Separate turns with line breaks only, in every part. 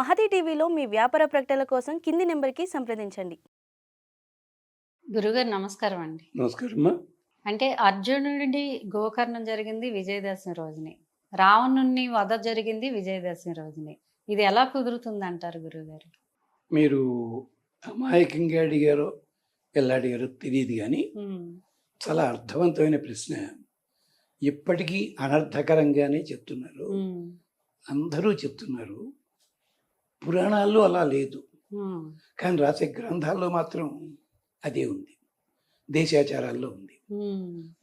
మహతి టీవీలో మీ వ్యాపార ప్రకటనల కోసం కింది నెంబర్కి సంప్రదించండి.
గురుగారు నమస్కారం అండి.
నమస్కారం అమ్మా
అంటే అర్జునుడి గోకర్ణం జరిగింది విజయదశమి రోజుని. రావణుని వధ జరిగింది విజయదశమి రోజుని. ఇది ఎలా కుదురుతుంది అంటారు గురుగారు?
మీరు అమాయకంగా అడిగారో ఎలా అడిగారో తెలియదు కానీ చాలా అర్థవంతమైన ప్రశ్న. ఇప్పటికీ అనర్థకరంగానే చెప్తున్నారు. అందరూ చెప్తున్నారు. పురాణాల్లో అలా లేదు. కానీ రాసే గ్రంథాల్లో మాత్రం అదే ఉంది. దేశాచారాల్లో ఉంది.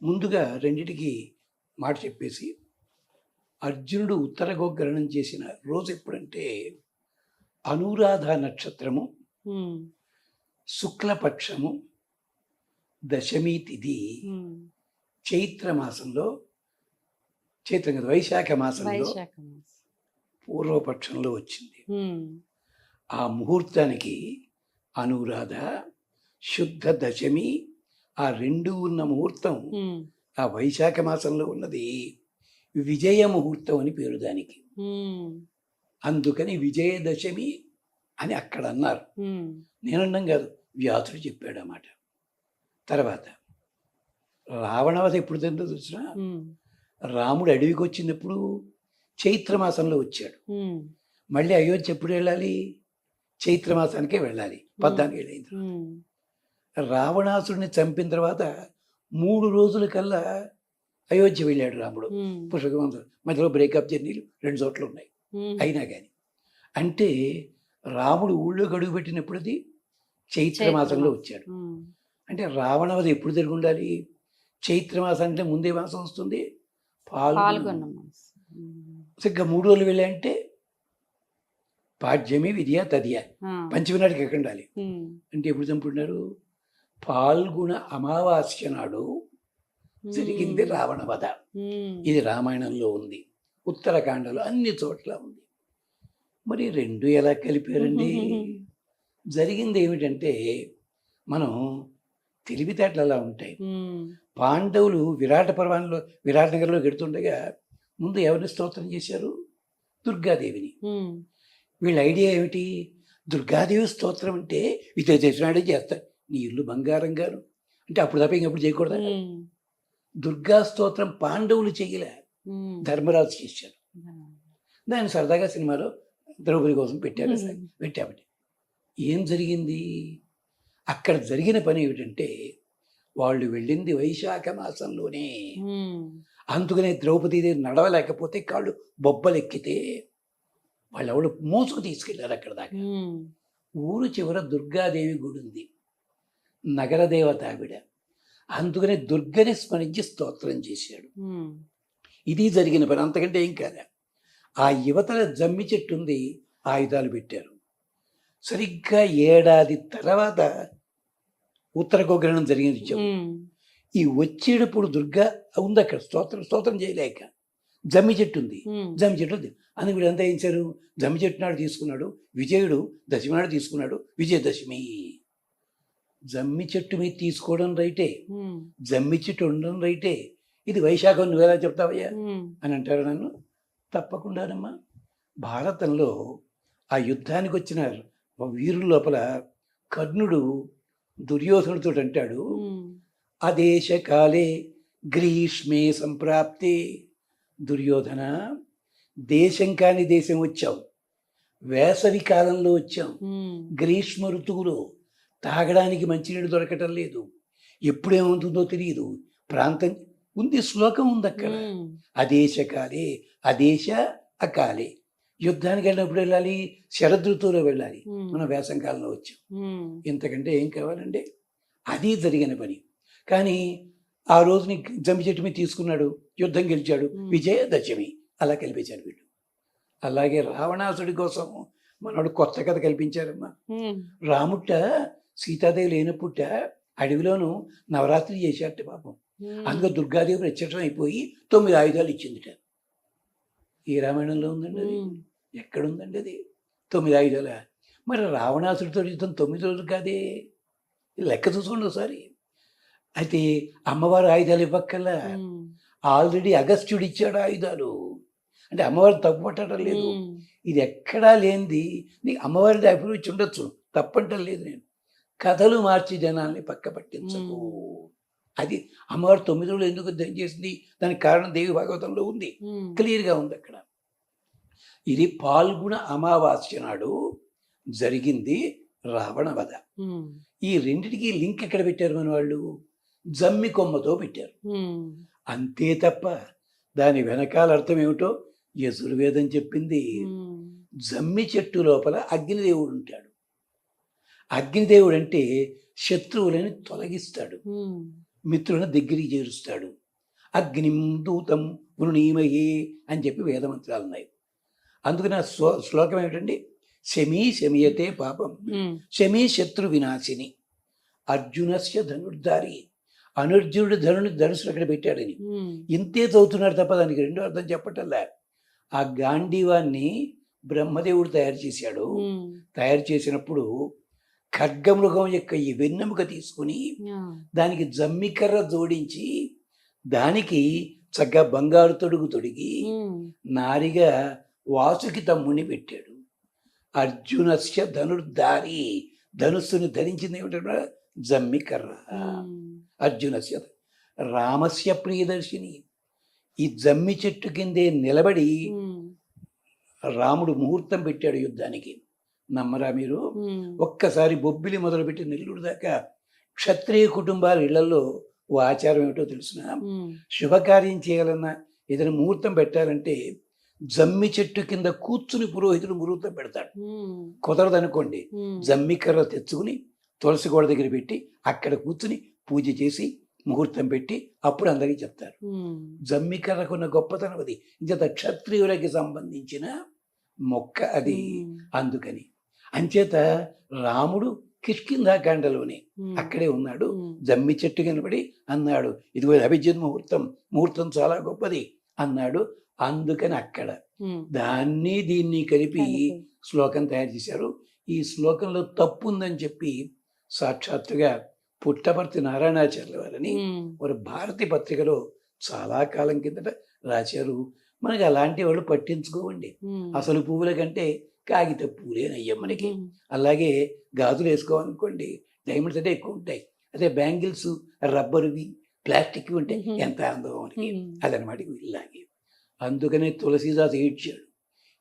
ముందుగా రెండిటికి మాట చెప్పేసి అర్జునుడు ఉత్తర గోగ్రహణం చేసిన రోజు ఎప్పుడంటే అనురాధ నక్షత్రము శుక్లపక్షము దశమి తిథి. చైత్ర మాసంలో చైత్రం కదా వైశాఖ మాసంలో. పూర్వపక్షంలో వచ్చింది. ఆ ముహూర్తానికి అనురాధ శుద్ధ దశమి ఆ రెండు ఉన్న ముహూర్తం ఆ వైశాఖ మాసంలో ఉన్నది. విజయ ముహూర్తం అని పేరు దానికి. అందుకని విజయదశమి అని అక్కడ అన్నారు. నేనన్నం కాదు వ్యాసుడు చెప్పాడు అన్నమాట తర్వాత రావణవధ ఎప్పుడు తిందో చూసినా రాముడు అడవికి వచ్చినప్పుడు చైత్ర మాసంలో వచ్చాడు. మళ్ళీ అయోధ్య ఎప్పుడు వెళ్ళాలి? చైత్ర మాసానికే వెళ్ళాలి. పద్నాలుగు తర్వాత.
ఉమ్,
రావణాసుడిని చంపిన తర్వాత మూడు రోజుల కల్లా అయోధ్య వెళ్ళాడు రాముడు.
ఉమ్,
పుష్పకమంతుడు మధ్యలో బ్రేకప్ జర్నీలు రెండు చోట్ల ఉన్నాయి. అయినా కానీ అంటే రాముడు ఊళ్ళో గడుగు పెట్టినప్పుడు అది చైత్ర
చైత్ర
మాసంలో
మాసం.
వచ్చాడు. అంటే రావణవధ ఎప్పుడు జరిగి ఉండాలి? చైత్ర మాసం అంటే ముందే మాసం వస్తుంది. పాల్గొన
పాల్గొన్న
ఇంకా మూడు రోజులు వెళ్ళాయంటే పాడ్యమి విద్య తదియ.
ఆ,
పంచమి నాటికి ఎక్కడ ఉండాలి? అంటే ఎప్పుడు చంపుతున్నారు పాల్గొన అమావాస్య నాడు జరిగింది రావణ వధ. ఇది రామాయణంలో ఉంది. ఉత్తరాఖండలో అన్ని చోట్ల ఉంది. మరి రెండు ఎలా కలిపారండి? జరిగింది ఏమిటంటే మనం తెలివితేటలు అలా ఉంటాయి పాండవులు విరాట పర్వంలో విరాట నగర్లో గెడుతుండగా ముందు ఎవరిని స్తోత్రం చేశారు? దుర్గాదేవిని. వీళ్ళ ఐడియా ఏమిటి? దుర్గాదేవి స్తోత్రం అంటే ఇదే చేసినాడే చేస్తారు నీ ఇల్లు బంగారం గారు అంటే అప్పుడు తప్ప ఇంకప్పుడు చేయకూడదా దుర్గా స్తోత్రం పాండవులు చేయలే. ధర్మరాజు చేశారు. దాన్ని సరదాగా సినిమాలో ద్రౌపది కోసం పెట్టారు
మ్మ్.
పెట్టామని ఏం జరిగింది? అక్కడ జరిగిన పని ఏమిటంటే వాళ్ళు వెళ్ళింది వైశాఖ మాసంలోనే. అందుకనే ద్రౌపదీదేవి నడవలేకపోతే కాళ్ళు బొబ్బలెక్కితే వాళ్ళు ఎవడు మోసుకు తీసుకెళ్ళారు అక్కడ దాకా. ఊరు చివర దుర్గాదేవి గుడి ఉంది. నగర దేవత ఆవిడ. అందుకనే దుర్గని స్మరించి స్తోత్రం చేశాడు. ఇది జరిగిన పని. అంతకంటే ఏం కాదా? ఆ యువతల జమ్మి చెట్టు ఉంది ఆయుధాలు పెట్టారు. సరిగ్గా ఏడాది తర్వాత ఉత్తర గోగ్రహణం జరిగింది ఈ వచ్చేటప్పుడు దుర్గా ఉంది అక్కడ. స్తోత్రం స్తోత్రం చేయలేక జమ్మి చెట్టు ఉంది. జమ్మి చెట్టు ఉంది. అని వీడు ఎంత చేశారు? జమ్మి చెట్టు నాడు తీసుకున్నాడు విజయుడు దశమి నాడు తీసుకున్నాడు విజయదశమి. జమ్మి చెట్టు మీద తీసుకోవడం రైటే. జమ్మి చెట్టు ఉండడం రైటే. ఇది వైశాఖం నువ్వెలా చెప్తావయ్యా?
ఉమ్,
అని అంటారు నన్ను. తప్పకుండానమ్మా. భారతంలో ఆ యుద్ధానికి వచ్చిన వీరుల లోపల కర్ణుడు దుర్యోధనుడితో అంటాడు.
ఉమ్,
అదేశ కాలే గ్రీష్మే సంప్రాప్తే. దుర్యోధన దేశం కాని దేశం వచ్చావు. వేసవి కాలంలో వచ్చాం గ్రీష్మ ఋతువులో తాగడానికి మంచినీళ్ళు దొరకటం లేదు. ఎప్పుడేమవుతుందో తెలియదు. ప్రాంతం ఉంది శ్లోకం ఉంది అక్కడ. అదేశకాలే అదేశ అకాలే యుద్ధానికి వెళ్ళినప్పుడు వెళ్ళాలి శరదృతువులో వెళ్ళాలి. మనం వేసంకాలంలో వచ్చాం. ఇంతకంటే ఏం కావాలండి? అది జరిగిన పని. కానీ ఆ రోజుని జమ్మి చెట్టు మీద తీసుకున్నాడు యుద్ధం గెలిచాడు. విజయదశమి. అలా కల్పించారు వీళ్ళు. అలాగే రావణాసుడి కోసం మనోడు కొత్త కథ కల్పించారమ్మా. రాముట్ట సీతాదేవి లేనప్పుట అడవిలోను నవరాత్రి చేశారట పాపం. అందులో దుర్గాదేవి ప్రత్యక్షం అయిపోయి తొమ్మిది ఆయుధాలు ఇచ్చిందిట. ఈ రామాయణంలో ఉందండి అది. ఎక్కడుందండి అది? తొమ్మిది ఆయుధాల? మరి రావణాసుడితో యుద్ధం తొమ్మిది రోజులు కాదే? లెక్క చూసుకోండి ఒకసారి. అయితే అమ్మవారు ఆయుధాలు ఇవ్వక్కల్లా ఆల్రెడీ అగస్త్యుడు ఇచ్చాడు ఆయుధాలు. అంటే అమ్మవారు తప్పు పట్టడం లేదు ఇది ఎక్కడా లేనిది. నీకు అమ్మవారి అభిరుచి ఉండొచ్చు. తప్పంటం లేదు నేను. కథలు మార్చి జనాల్ని పక్క పట్టించకు. అది అమ్మవారు తొమ్మిది రోజులు ఎందుకు చేసింది? దానికి కారణం దేవి భాగవతంలో ఉంది. క్లియర్గా ఉంది అక్కడ. ఇది పాల్గొన అమావాస్య నాడు జరిగింది రావణ వధ ఈ రెండిటికి లింక్ ఎక్కడ పెట్టారు మన వాళ్ళు? జమ్మి కొమ్మతో పెట్టారు. అంతే తప్ప దాని వెనకాల అర్థం ఏమిటో యజుర్వేదం చెప్పింది. జమ్మి చెట్టు లోపల అగ్నిదేవుడు ఉంటాడు. అగ్నిదేవుడు అంటే శత్రువులని తొలగిస్తాడు. మిత్రులను దగ్గరికి చేరుస్తాడు. అగ్నిం దూతం వృణీమయే అని చెప్పి వేదమంత్రాలు ఉన్నాయి. అందుకని ఆ శ్లో శ్లోకం ఏమిటండి? శమీ శమీయతే పాపం. శమీ శత్రు వినాశిని. అర్జునస్య ధనుర్ధారి. అనర్జునుడు ధనుని ధనుసులు అక్కడ పెట్టాడని ఇంతే చదువుతున్నారు తప్ప దానికి రెండో అర్థం చెప్పటల్లా ఆ గాంధీవాన్ని బ్రహ్మదేవుడు తయారు చేశాడు. తయారు చేసినప్పుడు ఖడ్గమృగం యొక్క ఈ వెన్నెముక తీసుకుని దానికి జమ్మికర్ర జోడించి దానికి చక్కగా బంగారు తొడుగు తొడిగి నారిగా వాసుకి తమ్ముని పెట్టాడు. అర్జునస్య ధనుర్ధారి ధనుస్సుని ధరించింది ఏమిటంటే జమ్మికర్ర. అర్జునస్య రామస్య ప్రియదర్శిని. ఈ జమ్మి చెట్టు కిందే నిలబడి రాముడు ముహూర్తం పెట్టాడు యుద్ధానికి. నమ్మరా మీరు? ఒక్కసారి బొబ్బిలి మొదలుపెట్టి నెల్లూరు దాకా క్షత్రియ కుటుంబాల ఇళ్ళలో ఓ ఆచారం ఏమిటో తెలుసిన? శుభకార్యం చేయాలన్నా ఏదైనా ముహూర్తం పెట్టాలంటే జమ్మి చెట్టు కింద కూర్చుని పురోహితుడు ముహూర్తం పెడతాడు. కుదరదనుకోండి. జమ్మి కర్ర తెచ్చుకుని తులసి గోడ దగ్గర పెట్టి అక్కడ కూర్చుని పూజ చేసి ముహూర్తం పెట్టి అప్పుడు అందరికీ చెప్తారు.
ఉమ్,
జమ్మి కర్రకున్న గొప్పతనం అది. ఇంత క్షత్రియులకి సంబంధించిన మొక్క అది అందుకని. అంచేత రాముడు కిష్కింధాకాండలోనే అక్కడే ఉన్నాడు. జమ్మి చెట్టు కనబడి అన్నాడు ఇదిగో అభిజిత్ ముహూర్తం. ముహూర్తం చాలా గొప్పది అన్నాడు. అందుకని అక్కడ దాన్ని దీన్ని కలిపి. శ్లోకం తయారు చేశారు. ఈ శ్లోకంలో తప్పు ఉందని చెప్పి సాక్షాత్తుగా పుట్టపర్తి నారాయణాచార్యుల వారని ఒక భారతి పత్రికలో చాలా కాలం కిందట రాశారు. మనకి అలాంటి వాళ్ళు పట్టించుకోవండి. అసలు పువ్వుల కంటే కాగిత పూలేనయ్య మనకి. అలాగే గాజులు వేసుకోవాలనుకోండి డైమండ్స్ అంటే ఎక్కువ ఉంటాయి. అదే బ్యాంగిల్స్ రబ్బర్వి ప్లాస్టిక్ ఉంటే. ఎంత ఆనందం మనకి. అదనమాట ఇలాగే. అందుకనే తులసీదాస్ ఏడ్చాడు.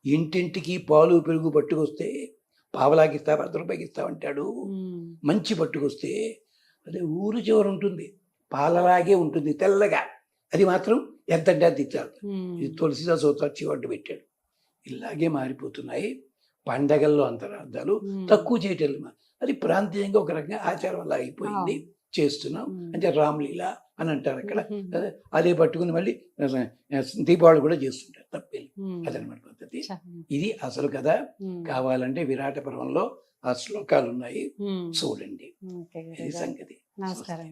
ఇంటింటికి పాలు పెరుగు పట్టుకొస్తే పావలాకి ఇస్తావు అర్ధ రూపాయికి ఇస్తామంటాడు
ఉమ్,
మంచి పట్టుకొస్తే అదే ఊరు చివర ఉంటుంది. పాలలాగే ఉంటుంది తెల్లగా. అది మాత్రం ఎంత అంటే అంత ఇచ్చాడు
ఉమ్,
ఇది తులసిదాస్ వచ్చి వంట పెట్టాడు. ఇలాగే మారిపోతున్నాయి. పండగల్లో అంతరార్థాలు తక్కువ చేయటం. అది ప్రాంతీయంగా ఒక రకంగా ఆచారం అలా అయిపోయింది. చేస్తున్నాం. అంటే రామ్లీల అని అంటారు అక్కడ. అదే అదే పట్టుకుని మళ్ళీ దీపావళి కూడా చేస్తుంటారు. తప్పేది
ఉమ్,
అదనమాట.
చా-
ఇది అసలు కదా
ఉమ్,
కావాలంటే విరాట పర్వంలో ఆ శ్లోకాలు ఉన్నాయి చూడండి. ఇది. సంగతి.
నమస్కారం